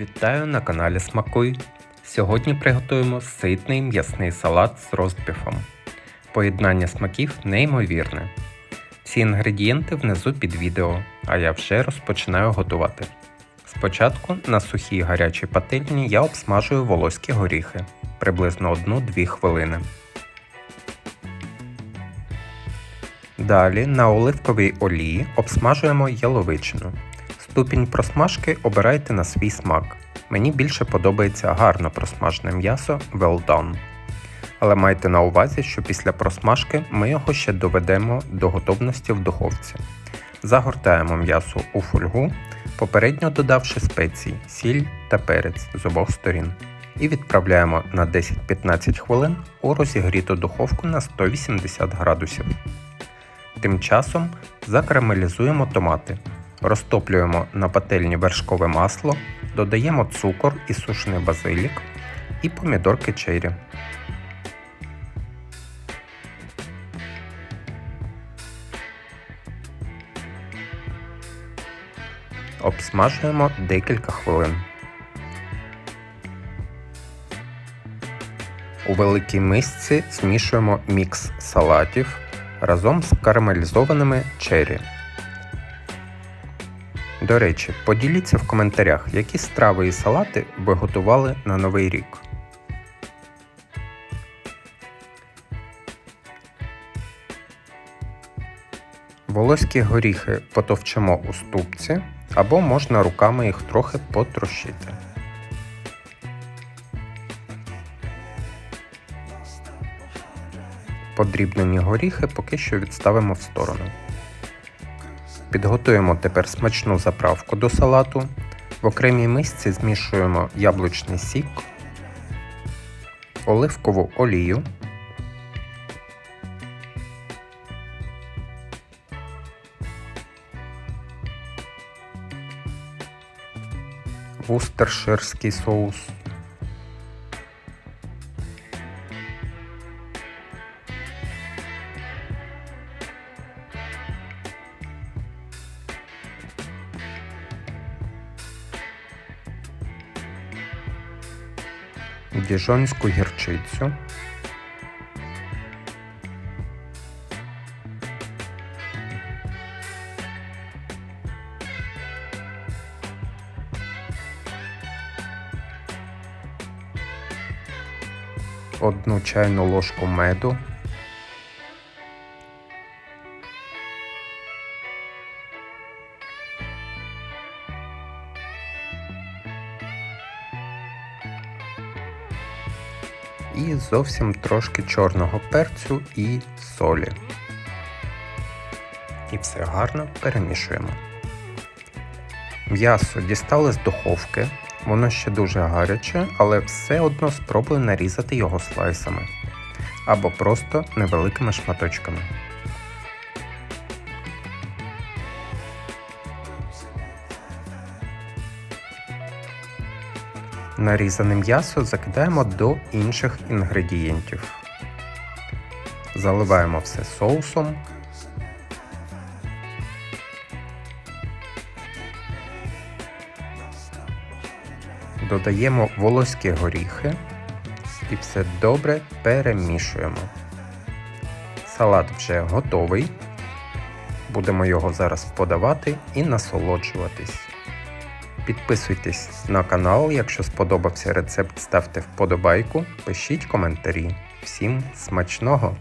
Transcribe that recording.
Вітаю на каналі Смакуй. Сьогодні приготуємо ситний м'ясний салат з розбіфом. Поєднання смаків неймовірне. Всі інгредієнти внизу під відео, а я вже розпочинаю готувати. Спочатку на сухій гарячій пательні я обсмажую волоські горіхи приблизно 1-2 хвилини. Далі на оливковій олії обсмажуємо яловичину. Ступінь просмажки обирайте на свій смак. Мені більше подобається гарно просмажене м'ясо well done. Але майте на увазі, що після просмажки ми його ще доведемо до готовності в духовці. Загортаємо м'ясо у фольгу, попередньо додавши спецій, сіль та перець з обох сторін. І відправляємо на 10-15 хвилин у розігріту духовку на 180 градусів. Тим часом закарамелізуємо томати. Розтоплюємо на пательні вершкове масло, додаємо цукор і сушений базилік і помідорки черрі. Обсмажуємо декілька хвилин. У великій мисці змішуємо мікс салатів разом з карамелізованими черрі. До речі, поділіться в коментарях, які страви і салати ви готували на Новий рік. Волоські горіхи потовчемо у ступці або можна руками їх трохи потрощити. Подрібнені горіхи поки що відставимо в сторону. Підготуємо тепер смачну заправку до салату. В окремій мисці змішуємо яблучний сік, оливкову олію, вустерширський соус, діжонську гірчицю, одну чайну ложку меду, і зовсім трошки чорного перцю і солі. І все гарно перемішуємо. М'ясо дістали з духовки, воно ще дуже гаряче, але все одно спробую нарізати його слайсами або просто невеликими шматочками. Нарізане м'ясо закидаємо до інших інгредієнтів. Заливаємо все соусом. Додаємо волоські горіхи і все добре перемішуємо. Салат вже готовий. Будемо його зараз подавати і насолоджуватись. Підписуйтесь на канал, якщо сподобався рецепт, ставте вподобайку, пишіть коментарі. Всім смачного!